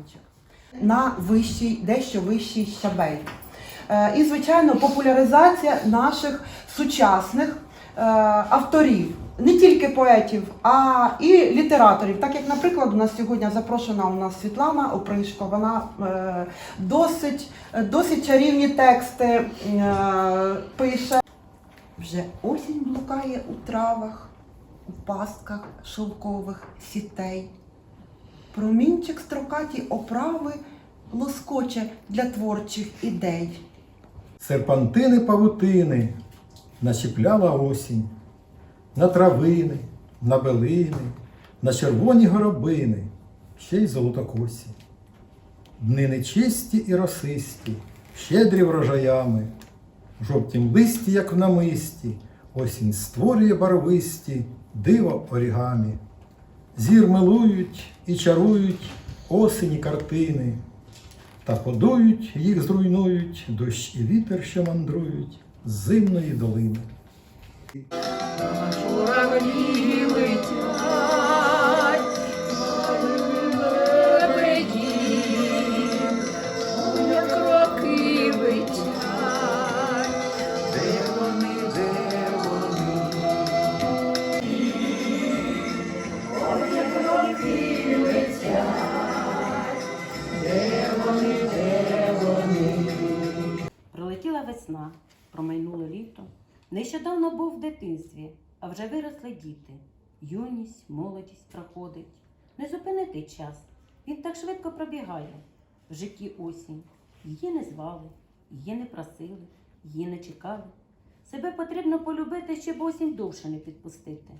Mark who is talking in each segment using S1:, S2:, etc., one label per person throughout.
S1: майданчик на вищий, дещо вищий щабель. Е, І, звичайно, популяризація наших сучасних е, авторів, не тільки поетів, а і літераторів. Так як, наприклад, у нас сьогодні запрошена у нас Світлана Опришко, вона е, досить, досить чарівні тексти пише. Вже осінь блукає у травах, у пастках шовкових сітей. Промінчик строкаті оправи лоскоче для творчих ідей.
S2: Серпантини павутини начіпляла осінь на травини, на белини, на червоні горобини, ще й золотокосі. Дни нечисті і росисті, щедрі врожаями, жовтім листі, як в намисті, осінь створює барвисті, диво орігамі. Зір милують і чарують осені картини, та подують, їх зруйнують дощ і вітер, що мандрують з зимної долини.
S3: Вже виросли діти. Юність, молодість проходить. Не зупинити час. Він так швидко пробігає. В житті осінь. Її не звали, її не просили, її не чекали. Себе потрібно полюбити, щоб осінь довше не підпустити.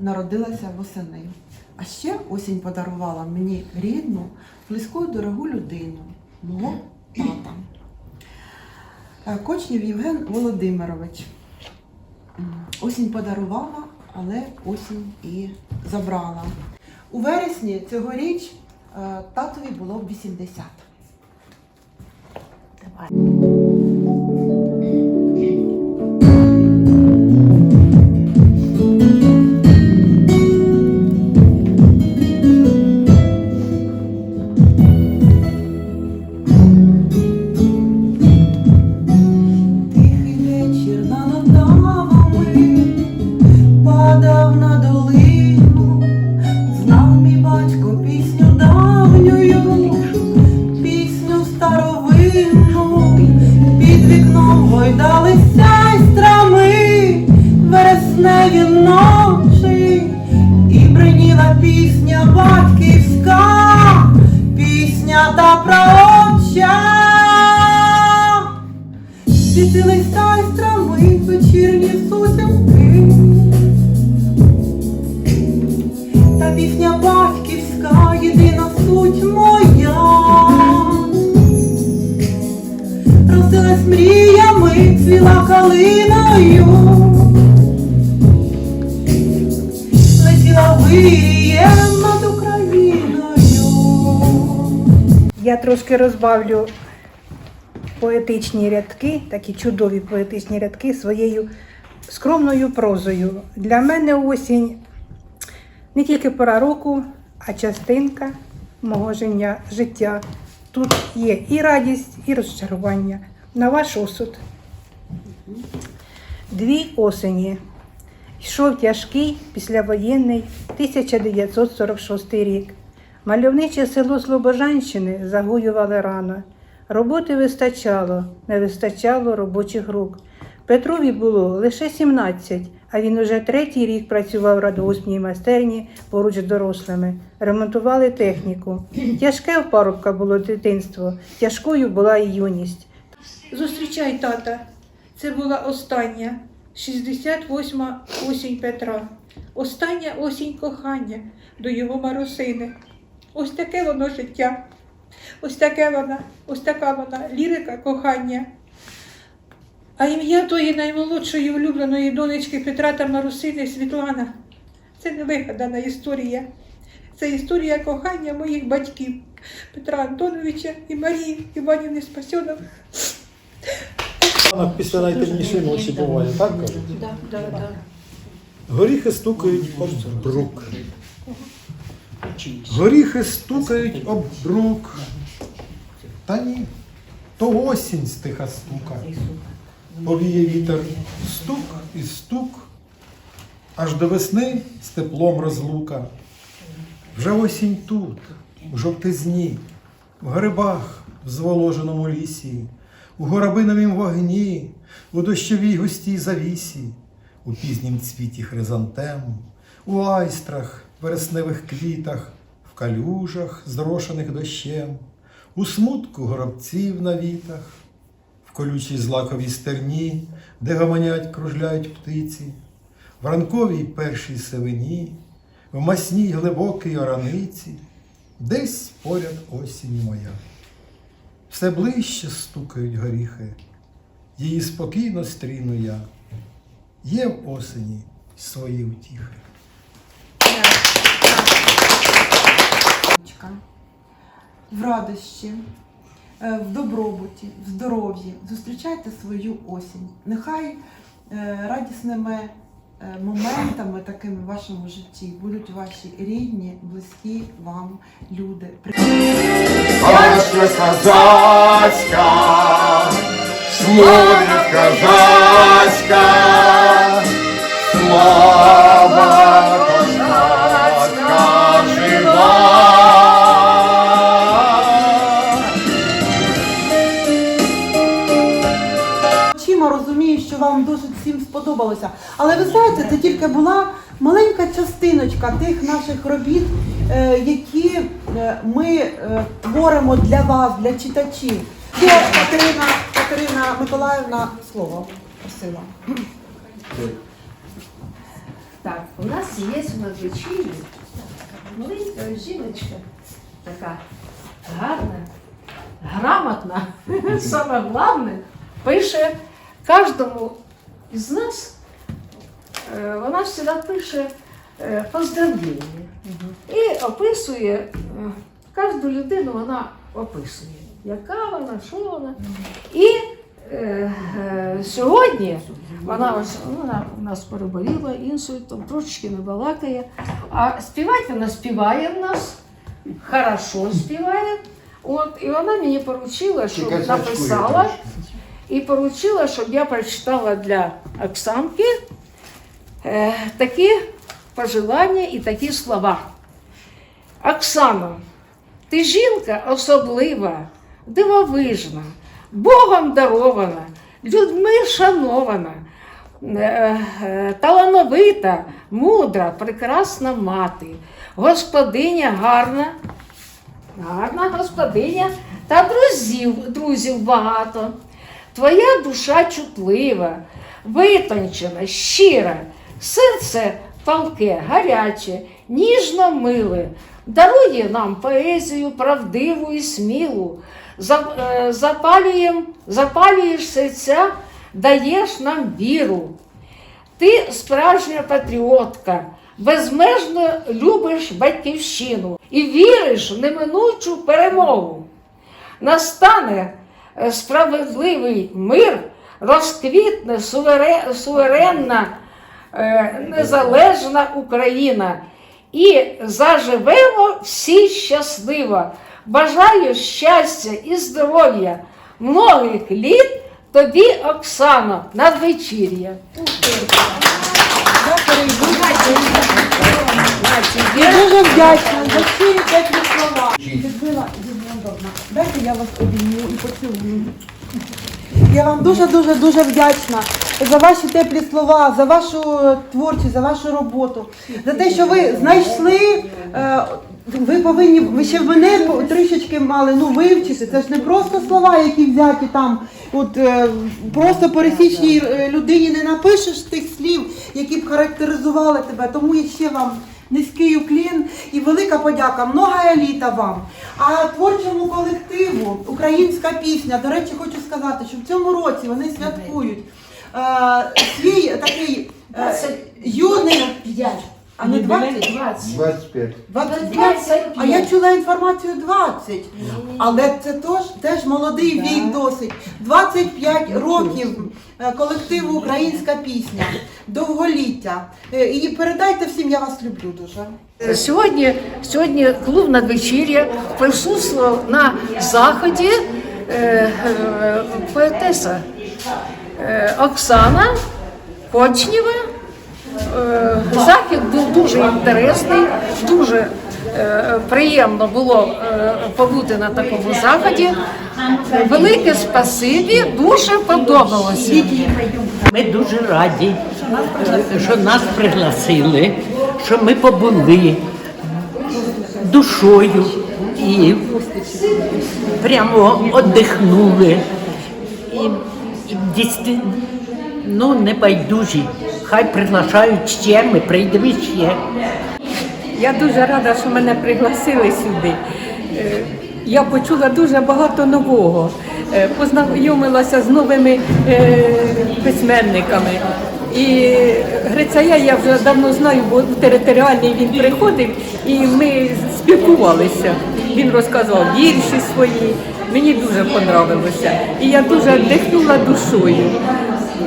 S1: Народилася восени. А ще осінь подарувала мені рідну, близьку дорогу людину, мого тата. Е, Кочнів Євген Володимирович. Осінь подарувала, але осінь і забрала. У вересні цьогоріч е, татові було б 80. Тихий гойдалися страми, вересневі ночі, і бриніла пісня батьківська, пісня та праотча. Світились сайстрами вечірні сутінки, та пісня батьківська, єдина суть моя, Розилась мріями,
S4: Я трошки розбавлю поетичні рядки, такі чудові поетичні рядки своєю скромною прозою. Для мене осінь не тільки пора року, а частинка мого життя. Тут є і радість, і розчарування. На ваш осуд. Дві осені. Йшов тяжкий післявоєнний 1946 рік. Мальовниче село Слобожанщини загоювали рано. Роботи вистачало, не вистачало робочих рук. Петрові було лише 17, а він уже третій рік працював в радгоспній майстерні поруч з дорослими. Ремонтували техніку. Тяжке в парубка було дитинство, тяжкою була і юність. Зустрічай тата. Це була остання, 68-ма осінь Петра. Остання осінь кохання до його марусини. Ось таке воно життя. Ось таке вона, ось така вона лірика кохання. А ім'я тої наймолодшої улюбленої донечки Петра та Марусини Світлана. Це не вигадана історія. Це історія кохання моїх батьків Петра Антоновича і Марії Іванівни Спасьонов.
S2: Вона після найтемнішої ночі буває, так кажуть?
S4: Да, да, да.
S2: Горіхи стукають об брук. Горіхи стукають об брук. Та ні, то осінь стиха стука. Повіє вітер стук і стук, аж до весни з теплом розлука. Вже осінь тут, у жовтизні, в грибах в зволоженому лісі, у горобиновім вогні, у дощовій густій завісі, у пізнім цвіті хризантему, у айстрах, вересневих квітах, в калюжах, зрошених дощем, у смутку горобців на вітах, в колючій злаковій стерні, де гомонять, кружляють птиці, в ранковій першій сивині, в масній глибокійораниці, десь поряд осінь моя. Все ближче стукають горіхи, її спокійно стріну я. Є в осені свої утіхи.
S1: в радощі, е, в добробуті, в здоров'ї. Зустрічайте свою осінь. Нехай е, радісними моментами такими в вашому житті будуть ваші рідні, близькі вам люди.
S5: Бачка козацька, смотрит козацька, слава
S1: розумію, що вам дуже всім сподобалося. Але ви знаєте, це тільки була маленька частиночка тих наших робіт, е, які е, ми е, творимо для вас, для читачів. Є Катерина, Катерина Миколаївна слово просила.
S6: Так, у нас є в маленька жіночка, така гарна, грамотна, саме головне, пише кожному із нас, е, вона завжди пише е, поздравлення і описує, е, кожну людину вона описує, яка вона, що вона. І е, е, сьогодні вона, ось, ну, вона у нас переболіла інсультом, трошечки не балакає. А співати вона співає в нас, хорошо співає. От, і вона мені поручила, щоб написала, і поручила, щоб я прочитала для Оксанки е, такі пожелання і такі слова. Оксано, ти жінка особлива, дивовижна, Богом дарована, людьми шанована, е, е, талановита, мудра, прекрасна мати, господиня гарна, гарна господиня та друзів, друзів багато. Твоя душа чутлива, витончена, щира, серце палке, гаряче, ніжно миле, дарує нам поезію правдиву і смілу, е, запалюєм, запалюєш серця, даєш нам віру. Ти справжня патріотка, безмежно любиш батьківщину і віриш в неминучу перемогу. Настане справедливий мир, розквітне суверенна, е, незалежна Україна. І заживемо всі щасливо. Бажаю щастя і здоров'я, многих літ тобі, Оксано, надвечір'я.
S1: Дуже вдячна за щирі теплі слова. Людмила дайте я вас обійму і поцілую. Я вам дуже дуже вдячна за ваші теплі слова, за вашу е, творчість, за вашу роботу, за те, що ви знайшли. е, Ви повинні, ви ще мене трішечки мали ну, вивчити. Це ж не просто слова, які взяті там. От е, просто пересічній людині не напишеш тих слів, які б характеризували тебе. Тому я ще вам низький уклін і велика подяка. Много еліта вам. А творчому колективу Українська пісня. До речі, хочу сказати, що в цьому році вони святкують е, свій такий е, юний. А не 20?
S6: 20.
S5: 25.
S1: 25? А я чула інформацію 20. Але це теж, теж молодий вік досить. 25 років е, колективу Українська пісня, довголіття. Е, І передайте всім, я вас люблю дуже.
S6: Сьогодні, сьогодні клуб надвечір'я присутствував на заході е, е, поетеса е, Оксана Кочнєва. Е, захід був дуже інтересний, дуже е, приємно було е, побути на такому заході. Велике спасибі, дуже подобалося.
S7: Ми дуже раді, що нас пригласили, що ми побули душою і прямо віддихнули. І, і дійсно, ну, не байдужі. Хай приглашають ще, ми прийдемо ще.
S8: Я дуже рада, що мене пригласили сюди. Е, Я почула дуже багато нового, Е, познайомилася з новими е, письменниками. І Грицая я вже давно знаю, бо в територіальний він приходив і ми спілкувалися. Він розказував вірші свої. Мені дуже понравилося. І я дуже вдихнула душою,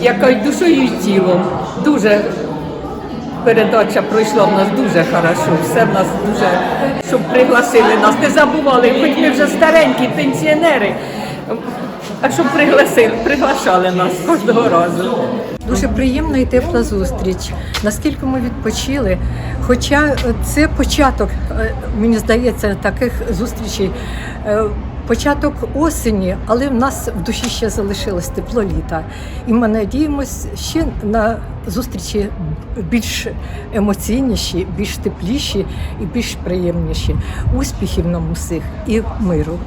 S8: яка душою і тілом. Дуже передача пройшла в нас дуже хорошо. Все в нас дуже, щоб пригласили нас, не забували, хоч ми вже старенькі пенсіонери. А щоб пригласили, приглашали нас кожного разу.
S9: Дуже приємна і тепла зустріч. Наскільки ми відпочили. Хоча це початок, е, мені здається, таких зустрічей. Початок осені, але в нас в душі ще залишилось тепло літа. І ми надіємось ще на зустрічі більш емоційніші, більш тепліші і більш приємніші. Успіхів нам усіх і миру.